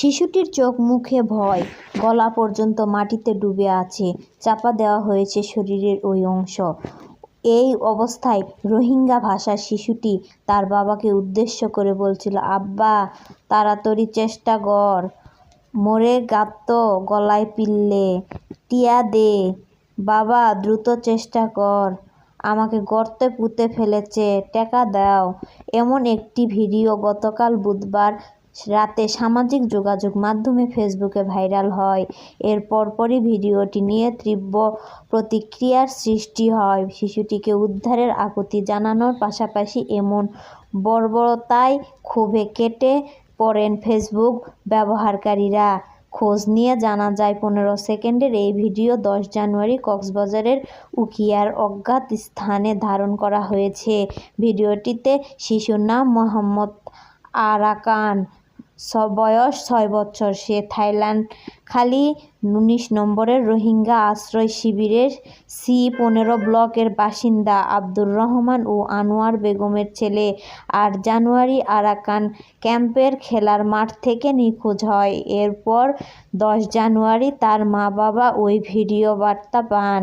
শিশুটির চোখ, মুখে ভয়, গলা পর্যন্ত মাটিতে ডুবে আছে, চাপা দেওয়া হয়েছে শরীরের ওই অংশ। এই অবস্থায় রোহিঙ্গা ভাষার শিশুটি তার বাবাকে উদ্দেশ্য করে বলছিল, আব্বা, তাড়াতাড়ি চেষ্টা কর। মরে গাত্ত গলায় পিললে, টিয়া দে। বাবা, দ্রুত চেষ্টা কর। আমাকে গর্তে পুঁতে ফেলেছে, টেকা দাও। এমন একটি ভিডিও গতকাল বুধবার রাতে সামাজিক যোগাযোগ মাধ্যমে ফেসবুকে ভাইরাল হয়। এর পরপরই ভিডিওটি নিয়ে তীব্র প্রতিক্রিয়ার সৃষ্টি হয়। শিশুটিকে উদ্ধারের আকুতি জানানোর পাশাপাশি এমন বর্বরতায় ক্ষোভে কেটে পড়েন ফেসবুক ব্যবহারকারীরা। খোঁজ নিয়ে জানা যায়, পনেরো সেকেন্ডের এই ভিডিও দশ জানুয়ারি কক্সবাজারের উকিয়ার অজ্ঞাত স্থানে ধারণ করা হয়েছে। ভিডিওটিতে শিশুর নাম মোহাম্মদ আরাকান। বয়স ছয় বছর। সে থাইল্যান্ড খালি উনিশ নম্বরের রোহিঙ্গা আশ্রয় শিবিরের সি পনেরো ব্লকের বাসিন্দা আব্দুর রহমান ও আনোয়ার বেগমের ছেলে। আট জানুয়ারি আরাকান ক্যাম্পের খেলার মাঠ থেকে নিখোঁজ হয়। এরপর দশ জানুয়ারি তার মা বাবা ওই ভিডিও বার্তা পান।